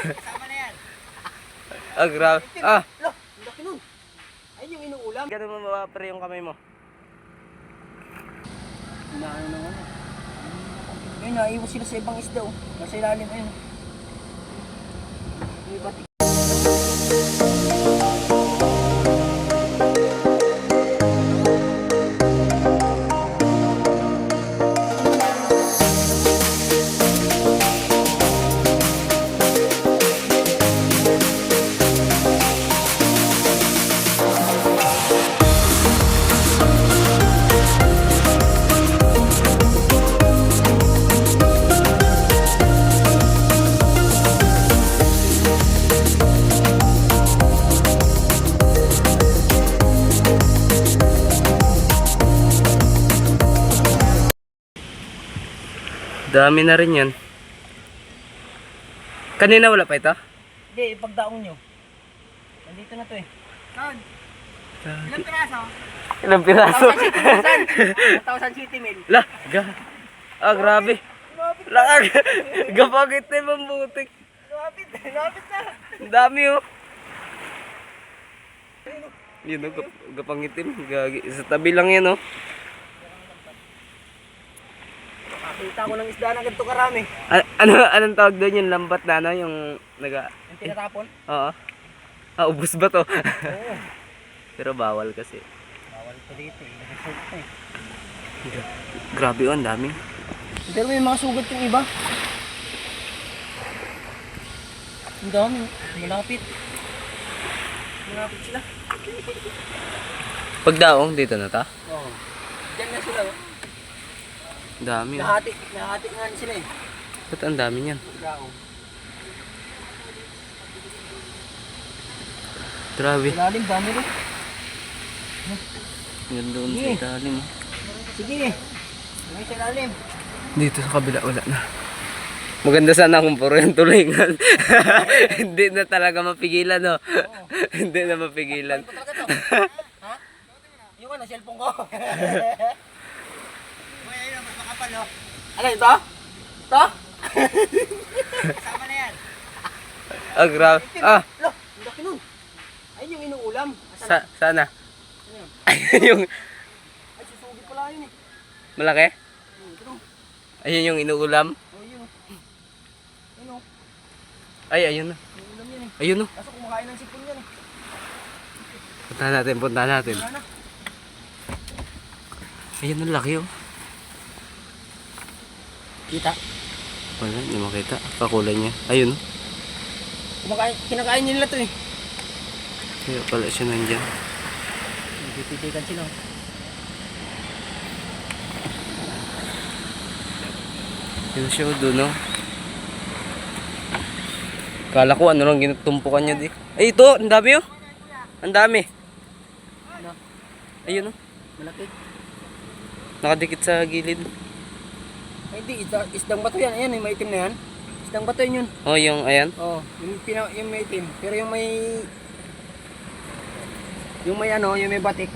Kasama na yan. Ah, grabe. Ah, Lo, ang laki nun. Ayun yung inuulam. ganun mo mapapre yung kamay mo. Inaano na ano. Ayun, naiwas sila sa ibang isda oh. Nasa ilalim, ayun. May batik. Dami na rin yan. Kanina wala pa ito? Hindi, ipagdaong nyo. Nandito na to eh. Saan? Ilang piraso? Ilang piraso? 1,000 city mil. saan? 1,000 city mil. La, ga. Ah, grabe. Lakag. Gapagit na yung butik. Lapit, lapit na. Ang dami oh. Yun oh, gap- gapangitim. Gagi. Sa tabi lang yan oh. Nakita ko ng isda na ganito karami. A- ano, anong tawag doon yung lambat na ano? Yung naga... Yung tinatapon? Oo. Ah, ubus ba to? Oo. Pero bawal kasi. Bawal ito dito eh. Eh. Grabe oh, ang dami. Pero may mga sugat yung iba. Ang dami. Malapit. Malapit sila. Pagdaong dito na ta? Oo. Diyan na sila. oh. Ang dami oh. Nahati. Nahati nga sila eh. Ba't ang dami niyan? Grabe. Ilalim, dami rin. Yan doon sa ilalim. oh. Sige. May sa ilalim. Dito sa kabila wala na. Maganda sana kung puro yung tulingan. Hindi na talaga mapigilan, no? Hindi na mapigilan. Yung ano, cellphone ko. Ayun, oh. Ano ito? Ito? Kasama na yan. Ah, grabe. Ah, Lo, ang laki nun. Ayun yung inuulam. Sa sana. Ano yun? yung Ay, susugi pala yun eh. malaki? Hmm. Ayun yung inuulam. Oh, yun. Ayun oh. Ay, ayun na. Inuulam yan eh. Ayun, no. Kaso kumakain ng sipon yan eh. Punta natin, punta natin. Ayun, ang laki, oh. Kita. Wala, hindi makita. Kakulay niya. Ayun. Kumakain, kinakain nila to eh. Kaya pala siya nandyan. Nagpipitikan sila. Yun siya, oh, doon, oh. Kala ko ano lang ginutumpukan niya di. Ay, ito, ang dami, oh. Ang dami. Ano? Ayun, oh. Malaki. Nakadikit sa gilid. Ay di, isda, isdang bato yan. Ayan, yung maitim na yan. Isdang bato yun yun. Oh, yung, ayan. Oo, oh, yung, pina, yung maitim. Pero yung may... Yung may ano, yung may batik.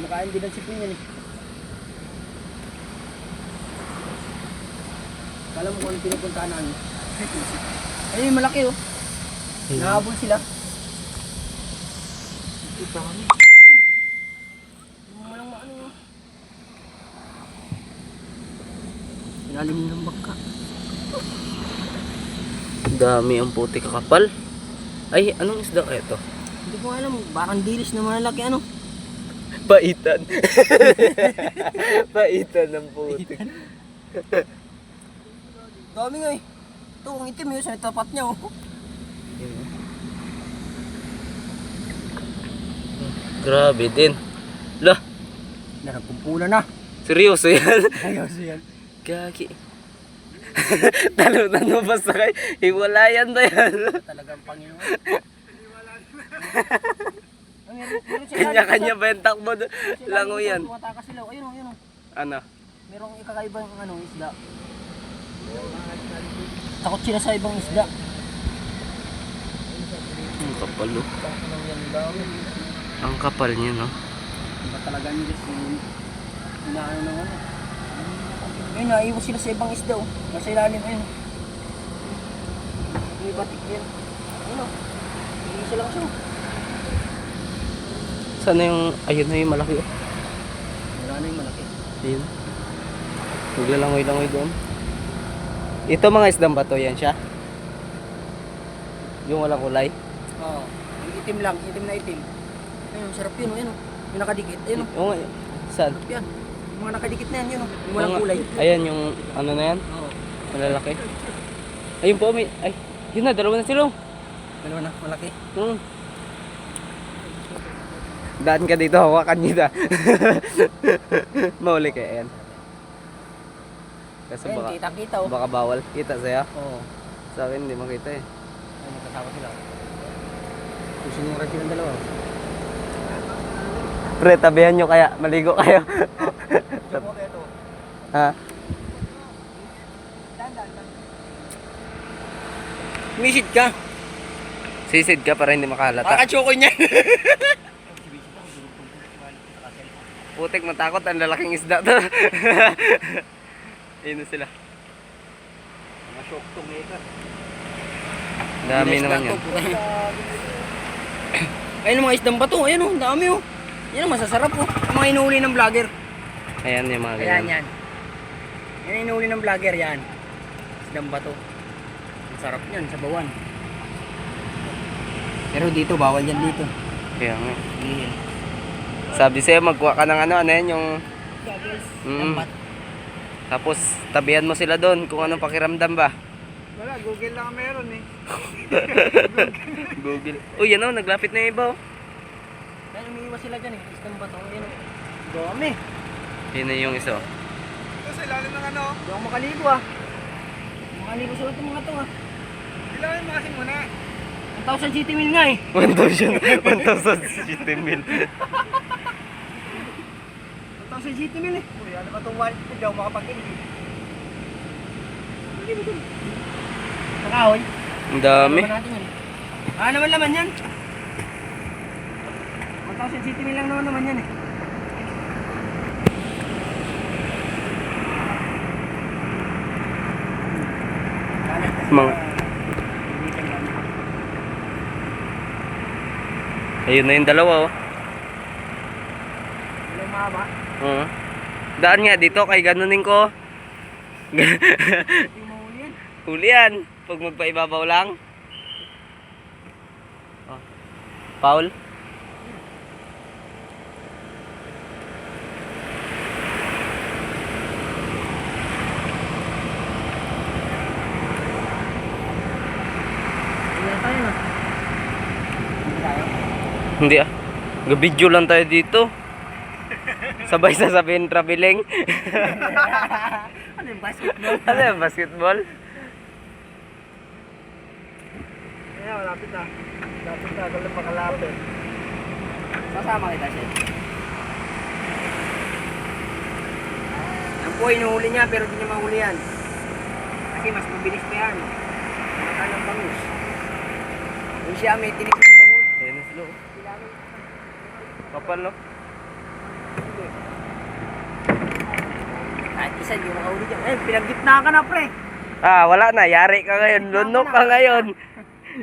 Makain din ang sipin yan eh. Kala mo kung ano pinupuntahan namin. Ayun, yung malaki oh. Nahabol sila. Ito kami. Yung malang maano oh. Ilalim ng bangka. Dami ang puti kakapal. Ay, anong isda kaya ito? Hindi ko alam, bakang dilis na malalaki ano. Paitan. Paitan ng puti. Dami nga eh. Ito, ang itim yun sa tapat niya oh. Grabe din. Lah, Naragpumpula na. seryoso yan. Ayos yan. Gagi. Talunan mo basta kay hiwalayan ba yan? Talagang Panginoon. Kanya-kanya ba yung takbo doon? Lango yan. Sila. Ayun oh, ayun oh. Ano? Merong ikakaibang ano, isda. Takot sila sa ibang isda. Ang kapal oh. Ang kapal niya no. Iba talaga nila si inaano na ano. Ayun, naiwas sila sa ibang isda oh. Nasa ilalim, ayun. May batik yan. Ano? Isa lang siya. Sana yung, ayun na yung malaki oh. Wala na yung malaki. Ayun. Naglalangoy-langoy doon. Ito mga isdang bato yan siya. Yung walang kulay. Oo. Yung itim lang, itim na itim. Ayun, sarap yun, oh, yun. oh. Yung nakadikit, ayun. oh. Oo nga. Saan? Sarap yan. Yung mga nakadikit na yan, yun. oh. Yung walang kulay. Ayan yung ano na yan. Oo. Malalaki. Ayun po, may, ay, yun na, dalawa na sila. oh. Dalawa na, malaki. Hmm. Daan ka dito, hawakan niyo na. Mahuli ka, ayan. Kasi Ayun, baka, kita-kita, oh. baka bawal. Kita sa'yo. Oo. Sa akin, hindi makita eh. Ayun, magkasama sila. Susunod silang dalawa. Pre, tabihan nyo kaya. Maligo kayo. Ha? Misid ka. Sisid ka para hindi makalata. Kakachokoy niyan. Putik matakot, ang lalaking isda to. Ayun na sila. Mga shock to maker. Dami naman yun. Ayun ang mga isdang bato. Ayun oh, dami oh. Yan ang masasarap oh. Mga inuuli ng vlogger. Ayan yung mga Ayan ganyan. yan. Yan ang inuuli ng vlogger yan. Isdang bato. Ang sarap yan sa bawan. Pero dito, bawal yan dito. Kaya nga. Hindi. Sabi sa'yo, magkuha ka ng ano, ano yan, yung... Mm. Dapat. Tapos, tabihan mo sila doon kung anong pakiramdam ba. Wala, Google lang ang meron eh. Google. Uy, yan o, naglapit na yung iba oh. Kaya umiiwas sila dyan eh. Isdang bato. Ayun oh. Dami. Yun na yung isa. oh. Kasi lalim ng ano? Hindi ako makaligo ah. Makaligo sa itong mga to ah. Ilan yung makasing muna? 1,000 GT mil nga eh. 1,000. 1,000 mil. 1,000 GT mil eh. Uy, ano ba itong wallet ko? Hindi ako makapag-ingin. Hindi mo ito. Nakahoy. Ang dami. Ano yan? Ah, naman laman yan. 1,000 GT mil lang naman naman yan eh. Mga... Ayun na yung dalawa oh. Ilang mahaba? Oo. Daan nga dito kay ganunin ko. Hindi mahuli yan. Huli yan. Pag magpaibabaw lang. Oh. Paul? Hindi na tayo na. Hindi tayo. Hindi ah. Gabidyo lang tayo dito. Sabay sasabihin traveling. ano yung basketball? ano yung basketball? Kaya malapit na. Malapit na. Galang makalapit. Sasama kita siya. Yan po, inuhuli niya pero di niya mahuli yan. Kasi mas mabilis pa yan. Maka ng bangus. Yung siya may tinik ng bangus. Ayun na sila oh. Kapal no? Kahit isa di makahuli dyan. Eh, pinagitna ka na pre. Ah, wala na. Yari ka ngayon. Lunok ka ngayon.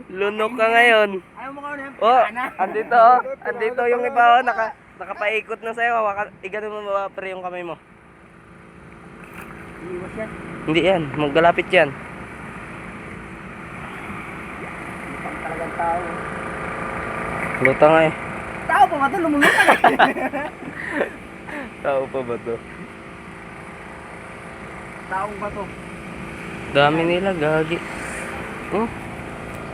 Lunok ka ngayon. Ayaw mo ka na. Oh, andito oh. Andito yung iba oh. Naka, nakapaikot na sa'yo. Hawakan, igano mo ba pre yung kamay mo. Iiwas yan. Hindi yan. Maggalapit yan. Pang talagang tao. Luta nga eh. Tao pa ba ito? Lumulutang eh. Tao pa ba to? Taong ba to? Dami nila, gagi. Hmm?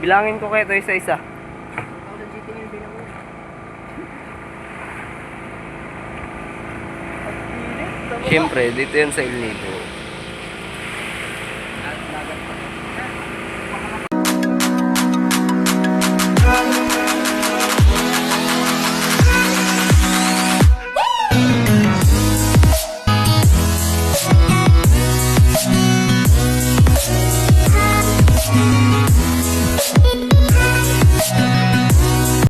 Bilangin ko kayo ito isa-isa. Siyempre, dito yan sa El Nido.